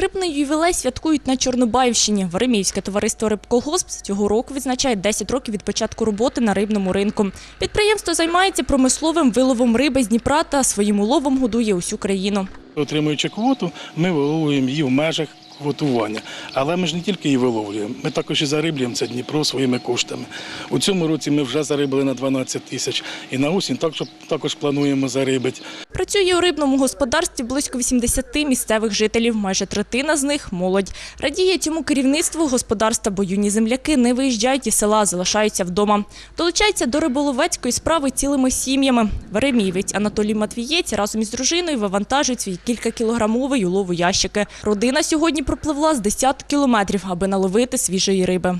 Рибний ювілей святкують на Чорнобаївщині. Вереміївське товариство «Рибколгосп» цього року відзначає 10 років від початку роботи на рибному ринку. Підприємство займається промисловим виловом риби з Дніпра та своїм уловом годує усю країну. Отримуючи квоту, ми виловуємо її в межах квотування. Але ми ж не тільки її виловлюємо, ми також і зариблюємо це Дніпро своїми коштами. У цьому році ми вже зарибили на 12 тисяч. І на осінь також, також плануємо зарибити. Працює у рибному господарстві близько 80 місцевих жителів. Майже третина з них – молодь. Радіє цьому керівництву господарства, бо юні земляки не виїжджають із села, залишаються вдома. Долучаються до риболовецької справи цілими сім'ями. Веремієвець Анатолій Матвієць разом із дружиною вивантажують свій кількакілограмовий улов у ящики. Родина сьогодні пропливла з десяток кілометрів, аби наловити свіжої риби.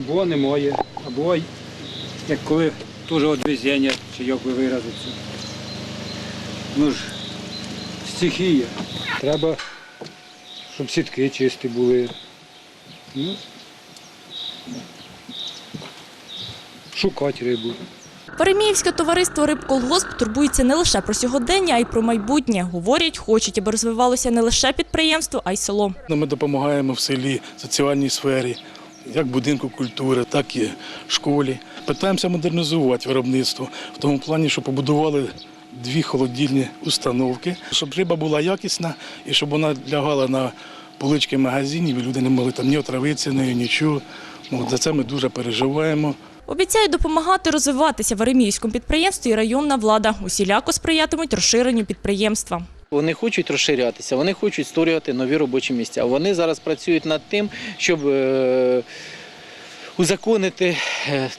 Або немає, або як коли теж одвезення, чи як би виразитися. Ну ж, стихія. Треба, щоб сітки чисті були. Ну, шукати рибу. Переміївське товариство «Рибколгосп» турбується не лише про сьогодення, а й про майбутнє. Говорять, хочуть, аби розвивалося не лише підприємство, а й село. Ну, Ми допомагаємо в селі, соціальній сфері, як будинку культури, так і школі. Питаємося модернізувати виробництво в тому плані, що побудували дві холодильні установки, щоб риба була якісна і щоб вона лягала на полички магазинів, і люди не могли там ні отравитися нею, нічого. За це ми дуже переживаємо. Обіцяють допомагати розвиватися в Аремійському підприємстві і районна влада. Усіляко сприятимуть розширенню підприємства. Вони хочуть розширятися, вони хочуть створювати нові робочі місця. Вони зараз працюють над тим, щоб е, узаконити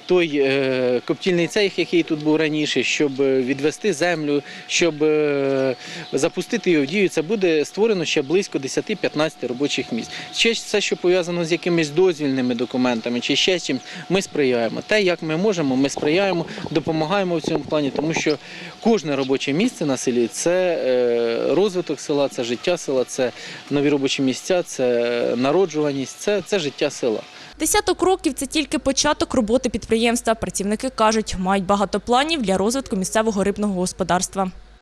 той е, коптільний цех, який тут був раніше, щоб е, відвести землю, щоб е, запустити його в дію. Це буде створено ще близько 10-15 робочих місць. Ще все, що пов'язано з якимись дозвільними документами чи ще чимось, ми сприяємо. Те, як ми можемо, ми сприяємо, допомагаємо в цьому плані, тому що кожне робоче місце на селі це е, розвиток села, це життя села, це нові робочі місця, це народжуваність, це, це життя села. Десяток років – це тільки початок роботи підприємства. Працівники кажуть, мають багато планів для розвитку місцевого рибного господарства.